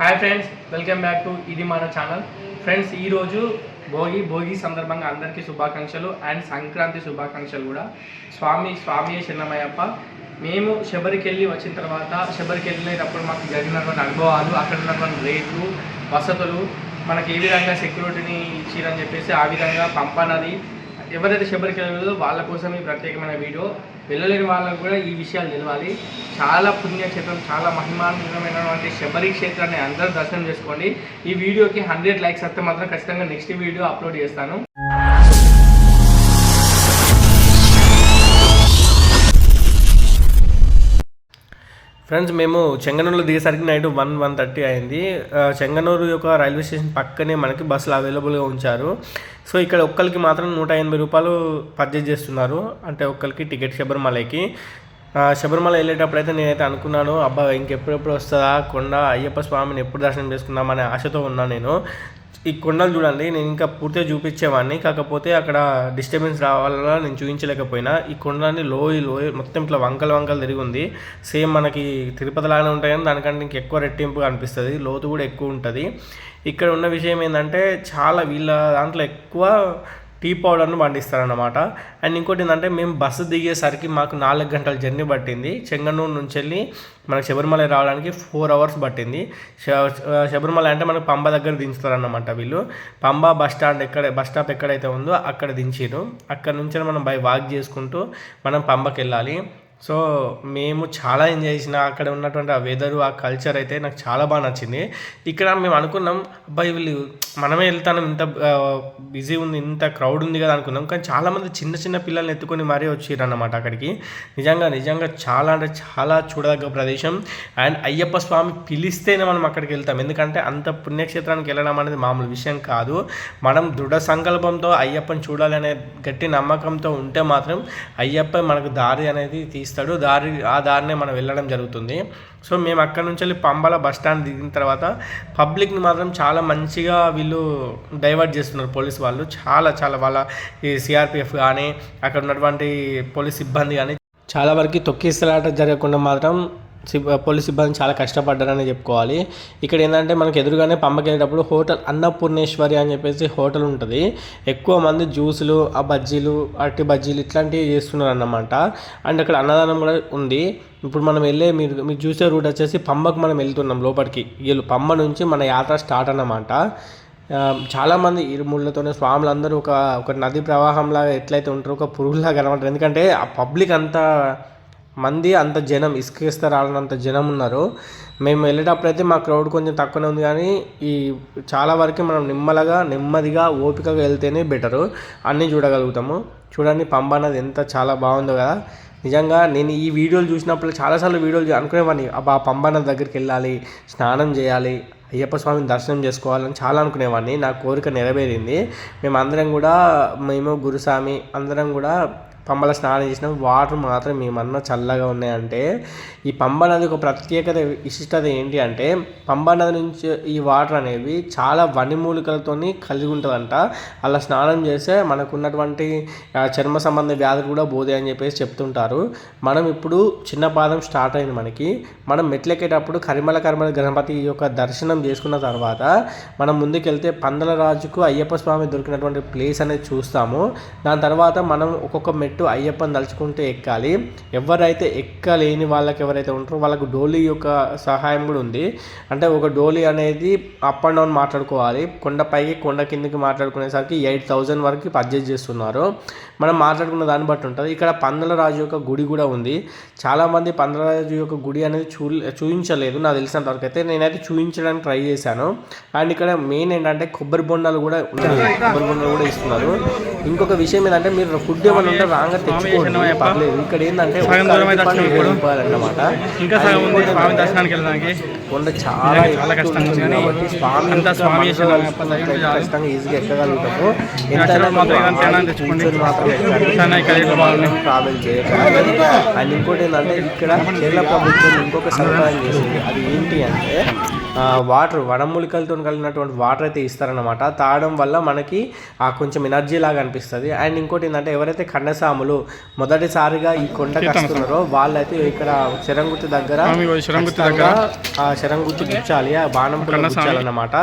Hi friends welcome back to ఇది మన channel friends ఈరోజు భోగి భోగి సందర్భంగా అందరికీ శుభాకాంక్షలు అండ్ సంక్రాంతి శుభాకాంక్షలు కూడా. స్వామి స్వామి చిన్నమయ్యప్ప. మేము శబరికి వెళ్ళి వచ్చిన తర్వాత శబరికి మాకు జరిగినటువంటి అనుభవాలు అక్కడ ఉన్నటువంటి రేట్లు వసతులు మనకి ఏ విధంగా సెక్యూరిటీని ఇచ్చిరని చెప్పేసి ఆ విధంగా పంపనది ఎవరైతే శబరికి వెళ్ళలేదో వాళ్ళ కోసం ఈ ప్రత్యేకమైన వీడియో. వెళ్ళలేని వాళ్ళకు కూడా ఈ విషయాలు తెలవాలి. చాలా పుణ్యక్షేత్రం చాలా మహిమాన్వితమైనటువంటి శబరి క్షేత్రాన్ని అందరూ దర్శనం చేసుకోండి. ఈ వీడియోకి హండ్రెడ్ లైక్స్ వస్తే మాత్రం ఖచ్చితంగా నెక్స్ట్ వీడియో అప్లోడ్ చేస్తాను. ఫ్రెండ్స్ మేము చెంగనూరులో దిగేసరికి నైట్ వన్ వన్ థర్టీ అయింది. చెంగనూరు యొక్క రైల్వే స్టేషన్ పక్కనే మనకి బస్సులు అవైలబుల్గా ఉంచారు. సో ఇక్కడ ఒక్కరికి మాత్రం నూట ఎనభై రూపాయలు పర్చేజ్ చేస్తున్నారు. అంటే ఒక్కరికి టికెట్ శబరిమలకి. శబరిమల వెళ్ళేటప్పుడు అయితే నేనైతే అనుకున్నాను అబ్బా ఇంకెప్పుడెప్పుడు వస్తుందా? కొండ అయ్యప్ప స్వామిని ఎప్పుడు దర్శనం చేసుకుందామనే ఆశతో ఉన్నాను నేను. ఈ కొండలు చూడండి నేను ఇంకా పూర్తిగా చూపించేవాడిని. కాకపోతే అక్కడ డిస్టర్బెన్స్ రావాల నేను చూపించలేకపోయినా ఈ కొండలన్నీ లోయ లోయ మొత్తం ఇట్లా వంకలు వంకలు తిరిగి ఉంది. సేమ్ మనకి తిరుపతి లాగానే ఉంటాయని దానికంటే ఇంక ఎక్కువ రెట్టింపు అనిపిస్తుంది. లోతు కూడా ఎక్కువ ఉంటుంది. ఇక్కడ ఉన్న విషయం ఏంటంటే చాలా వీళ్ళ దాంట్లో ఎక్కువ టీ పౌడర్ను పండిస్తారనమాట అండ్ ఇంకోటి ఏంటంటే మేము బస్సు దిగేసరికి మాకు నాలుగు గంటల జర్నీ పట్టింది. చెంగనూరు నుంచి వెళ్ళి మనకు శబరిమల రావడానికి ఫోర్ అవర్స్ పట్టింది. శ- శబరిమల అంటే మనకు పంబ దగ్గర దించుతారన్నమాట వీళ్ళు. పంబ బస్ స్టాండ్ ఎక్కడ బస్ స్టాప్ ఎక్కడైతే ఉందో అక్కడ దించారు అక్కడ నుంచి మనం బై వాక్ చేసుకుంటూ మనం పంబకి వెళ్ళాలి. సో మేము చాలా ఎంజాయ్ చేసిన అక్కడ ఉన్నటువంటి ఆ వెదరు ఆ కల్చర్ అయితే నాకు చాలా బాగా నచ్చింది. ఇక్కడ మేము అనుకున్నాం అబ్బాయి వీళ్ళు మనమే వెళ్తాను ఇంత బిజీ ఉంది ఇంత క్రౌడ్ ఉంది కదా అనుకున్నాం. కానీ చాలామంది చిన్న చిన్న పిల్లల్ని ఎత్తుకొని మరీ వచ్చారు అన్నమాట అక్కడికి. నిజంగా నిజంగా చాలా అంటే చాలా చూడదగ్గ ప్రదేశం. అండ్ అయ్యప్ప స్వామి పిలిస్తేనే మనం అక్కడికి వెళ్తాం. ఎందుకంటే అంత పుణ్యక్షేత్రానికి వెళ్ళడం అనేది మామూలు విషయం కాదు. మనం దృఢ సంకల్పంతో అయ్యప్పని చూడాలనే గట్టి నమ్మకంతో ఉంటే మాత్రం అయ్యప్ప మనకు దారి అనేది తీస్తాడు దారి ఆ దారినే మనం వెళ్ళడం జరుగుతుంది. సో మేము అక్కడ నుంచి వెళ్ళి పంబల బస్ స్టాండ్ దిగిన తర్వాత పబ్లిక్ని మాత్రం చాలా మంచిగా వీళ్ళు డైవర్ట్ చేస్తున్నారు పోలీస్ వాళ్ళు. చాలా చాలా వాళ్ళ ఈ సిఆర్పిఎఫ్ కానీ అక్కడ ఉన్నటువంటి పోలీస్ సిబ్బంది కానీ చాలా వరకు తొక్కిసలాట జరగకుండా మాత్రం పోలీస్ సిబ్బంది చాలా కష్టపడ్డారని చెప్పుకోవాలి. ఇక్కడ ఏంటంటే మనకు ఎదురుగానే పంపకెళ్ళేటప్పుడు హోటల్ అన్నపూర్ణేశ్వరి అని చెప్పేసి హోటల్ ఉంటుంది. ఎక్కువ మంది జ్యూసులు ఆ బజ్జీలు అట్టి బజ్జీలు ఇట్లాంటివి చేస్తున్నారు అన్నమాట అండ్ అక్కడ అన్నదానం కూడా ఉంది. ఇప్పుడు మనం వెళ్ళే మీరు మీరు చూసే రూట్ వచ్చేసి పంబకు మనం వెళ్తున్నాం లోపలికి. వీళ్ళు పంబ నుంచి మన యాత్ర స్టార్ట్ అన్నమాట. చాలామంది ఇరుముళ్ళతోనే స్వాములందరూ ఒక ఒక నది ప్రవాహంలాగా ఎట్లయితే ఉంటారో ఒక పురుగులాగా కనబడతారు ఎందుకంటే ఆ పబ్లిక్ అంతా మంది అంత జనం ఇసుకేస్తే రాలనంత జనం ఉన్నారు. మేము వెళ్ళేటప్పుడు అయితే మా క్రౌడ్ కొంచెం తక్కువనే ఉంది కానీ ఈ చాలా వరకు మనం నిమ్మలగా నెమ్మదిగా ఓపికగా వెళ్తేనే బెటరు. అన్నీ చూడగలుగుతాము. చూడండి పంబ అన్నది ఎంత చాలా బాగుందో కదా. నిజంగా నేను ఈ వీడియోలు చూసినప్పుడు చాలాసార్లు వీడియోలు అనుకునేవాడిని. ఆ పంబ దగ్గరికి వెళ్ళాలి స్నానం చేయాలి అయ్యప్ప స్వామిని దర్శనం చేసుకోవాలని చాలా అనుకునేవాడిని. నా కోరిక నెరవేరింది. మేము అందరం కూడా మేము గురుస్వామి అందరం కూడా పంబల స్నానం చేసినాం వాటర్ మాత్రం మేమన్నా చల్లగా ఉన్నాయంటే ఈ పంబ నది ఒక ప్రత్యేకత విశిష్టత ఏంటి అంటే పంబ నది నుంచి ఈ వాటర్ అనేవి చాలా వనిమూలికలతోని కలిగి ఉంటుందంట. అలా స్నానం చేస్తే మనకున్నటువంటి చర్మ సంబంధ వ్యాధులు కూడా పోతాయి అని చెప్పేసి చెప్తుంటారు. మనం ఇప్పుడు చిన్న పాదం స్టార్ట్ అయింది మనకి. మనం మెట్లెక్కేటప్పుడు కరిమల కరిమల గణపతి యొక్క దర్శనం చేసుకున్న తర్వాత మనం ముందుకెళ్తే పందల రాజుకు అయ్యప్ప స్వామి దొరికినటువంటి ప్లేస్ అనేది చూస్తాము. దాని తర్వాత మనం ఒక్కొక్క మెట్టు అయ్యప్పని తలుచుకుంటే ఎక్కాలి. ఎవరైతే ఎక్కలేని వాళ్ళకి ఎవరైతే ఉంటారో వాళ్ళకు డోలీ యొక్క సహాయం కూడా ఉంది. అంటే ఒక డోలీ అనేది అప్ అండ్ డౌన్ మాట్లాడుకోవాలి. కొండపైకి కొండ కిందకి మాట్లాడుకునేసరికి ఎయిట్ థౌజండ్ వరకు పర్చేజ్ చేస్తున్నారు. మనం మాట్లాడుకున్న దాన్ని బట్టి ఉంటుంది. ఇక్కడ పందల రాజు యొక్క గుడి కూడా ఉంది. చాలామంది పందల రాజు యొక్క గుడి అనేది చూ చూపించలేదు నాకు తెలిసినంత వరకు అయితే నేనైతే చూపించడానికి ట్రై చేశాను. అండ్ ఇక్కడ మెయిన్ ఏంటంటే కొబ్బరి బొండాలు కూడా ఉంటాయి కొబ్బరి బొండాలు కూడా ఇస్తున్నారు. ఇంకొక విషయం ఏంటంటే మీరు ఫుడ్ ఏమైనా ఉంటే రాంగ్ తెచ్చుకోండి పర్లేదు ఇక్కడ ఏంటంటే. అన్నమాట ఇంకా సగం ఉంది స్వామి దర్శనానికి వెళ్ళడానికి. కొండ చాలా చాలా కష్టంగా ఉంది. కానీ కాబట్టి స్వామి అంతా స్వామి. ఖచ్చితంగా ఈజీగా ఎక్కగలుగుతాము. మాత్రం బాగుంది. ట్రావెల్ చేయగలరు అండ్ ఇంకోటి ఏంటంటే ఇక్కడ కేరళ ప్రభుత్వం ఇంకొక సదుపాయం చేసింది. అది ఏంటి అంటే వాటర్ వనమూలికలతో కలిగినటువంటి వాటర్ అయితే ఇస్తారనమాట తాగడం వల్ల మనకి ఆ కొంచెం ఎనర్జీ లాగా అనిపిస్తుంది. అండ్ ఇంకోటి ఏంటంటే ఎవరైతే కన్నసాములు మొదటిసారిగా ఈ కొండకి వస్తున్నారో వాళ్ళైతే ఇక్కడ శరంగుత్తి దగ్గర శరంగుత్తి గుచ్చాలి ఆ బాణం గుచ్చాలన్నమాట.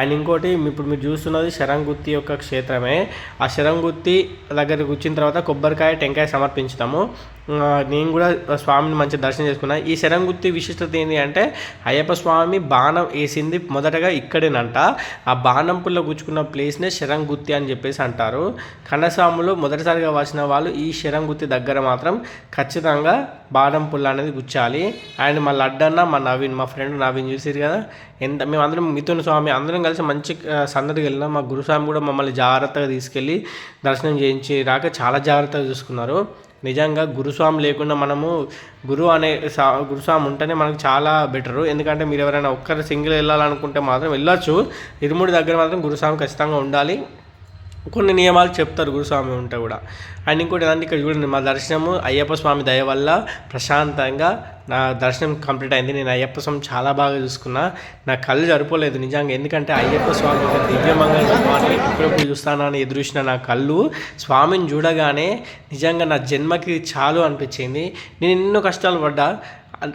అండ్ ఇంకోటి ఇప్పుడు మీరు చూస్తున్నది శరంగుత్తి యొక్క క్షేత్రమే. ఆ శరంగుత్తి దగ్గర కూర్చిన తర్వాత కొబ్బరికాయ టెంకాయ సమర్పించుతాము. నేను కూడా స్వామిని మంచి దర్శనం చేసుకున్నా. ఈ శరంగుత్తి విశిష్టత ఏంటి అంటే అయ్యప్ప స్వామి బాణం వేసింది మొదటగా ఇక్కడేనంట. ఆ బాణం పుల్ల గుచ్చుకున్న ప్లేస్నే శరంగుత్తి అని చెప్పేసి అంటారు. కన్నస్వాములు మొదటిసారిగా వచ్చిన వాళ్ళు ఈ శరంగుత్తి దగ్గర మాత్రం ఖచ్చితంగా బాణం పుల్ల అనేది గుచ్చాలి అండ్ మా లడ్డన్న మా నవీన్ మా ఫ్రెండ్ నవీన్ చూసారు కదా? ఎంత మేమందరం మిథున స్వామి అందరం కలిసి మంచి సందడికి సన్నదికి వెళ్ళినాం. మా గురుస్వామి కూడా మమ్మల్ని జాగ్రత్తగా తీసుకెళ్ళి దర్శనం చేయించి రాక చాలా జాగ్రత్తగా చూసుకున్నారు. నిజంగా గురుస్వామి లేకుండా మనము గురువు అనే సా- గురుస్వామి ఉంటేనే మనకు చాలా బెటరు. ఎందుకంటే మీరు ఎవరైనా ఒక్కరు సింగిల్ వెళ్ళాలనుకుంటే మాత్రం వెళ్ళొచ్చు. ఇరుముడి దగ్గర మాత్రం గురుస్వామి ఖచ్చితంగా ఉండాలి. కొన్ని నియమాలు చెప్తారు గురుస్వామి ఉంటే కూడా. అండ్ ఇంకోటి ఏంటంటే ఇక్కడ చూడండి మా దర్శనము అయ్యప్ప స్వామి దయ వల్ల ప్రశాంతంగా నా దర్శనం కంప్లీట్ అయింది. నేను అయ్యప్ప స్వామి చాలా బాగా చూసుకున్నా. నా కళ్ళు సరిపోలేదు నిజంగా. ఎందుకంటే అయ్యప్ప స్వామి ఒక దివ్యమంగళ రూపాన్ని ఎప్పుడెప్పుడు చూస్తానని ఎదురుసిన నా కళ్ళు స్వామిని చూడగానే నిజంగా నా జన్మకి చాలు అనిపించింది. నేను ఎన్నో కష్టాలు పడ్డా.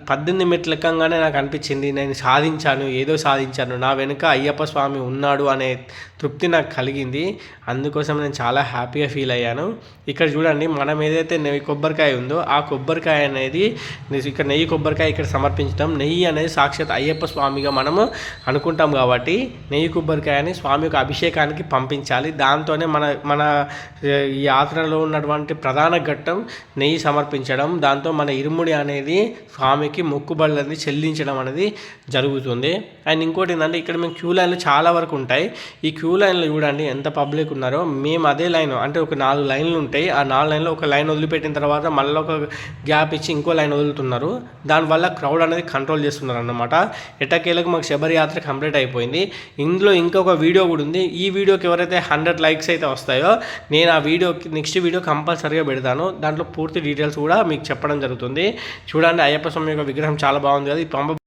పద్దెనిమిది మెట్లు ఎక్కంగానే నాకు అనిపించింది. నేను సాధించాను ఏదో సాధించాను. నా వెనుక అయ్యప్ప స్వామి ఉన్నాడు అనే తృప్తి నాకు కలిగింది. అందుకోసం నేను చాలా హ్యాపీగా ఫీల్ అయ్యాను. ఇక్కడ చూడండి మనం ఏదైతే నెయ్యి కొబ్బరికాయ ఉందో ఆ కొబ్బరికాయ అనేది ఇక్కడ నెయ్యి కొబ్బరికాయ ఇక్కడ సమర్పించడం నెయ్యి అనేది సాక్షాత్ అయ్యప్ప స్వామిగా మనము అనుకుంటాం కాబట్టి నెయ్యి కొబ్బరికాయని స్వామి యొక్క అభిషేకానికి పంపించాలి. దాంతోనే మన మన ఈ యాత్రలో ఉన్నటువంటి ప్రధాన ఘట్టం నెయ్యి సమర్పించడం. దాంతో మన ఇరుముడి అనేది స్వామికి మొక్కుబళ్ళని చెల్లించడం అనేది జరుగుతుంది. అండ్ ఇంకోటి ఏంటంటే ఇక్కడ మేము క్యూ లైన్లు చాలా వరకు ఉంటాయి. ఈ క్యూ లైన్లో చూడండి ఎంత పబ్లిక్ ఉన్నారో. మేము అదే లైన్ అంటే ఒక నాలుగు లైన్లు ఉంటాయి. ఆ నాలుగు లైన్లో ఒక లైన్ వదిలిపెట్టిన తర్వాత మళ్ళీ ఒక గ్యాప్ ఇచ్చి ఇంకో లైన్ వదులుతున్నారు. దానివల్ల క్రౌడ్ అనేది కంట్రోల్ చేస్తున్నారు అన్నమాట ఎట్టకేలకు మాకు శబరియాత్ర కంప్లీట్ అయిపోయింది. ఇందులో ఇంకొక వీడియో కూడా ఉంది. ఈ వీడియోకి ఎవరైతే హండ్రెడ్ లైక్స్ అయితే వస్తాయో నేను ఆ వీడియోకి నెక్స్ట్ వీడియో కంపల్సరీగా పెడతాను. దాంట్లో పూర్తి డీటెయిల్స్ కూడా మీకు చెప్పడం జరుగుతుంది. చూడండి అయ్యప్ప స్వామి యొక్క విగ్రహం చాలా బాగుంది కదా. ఈ పంప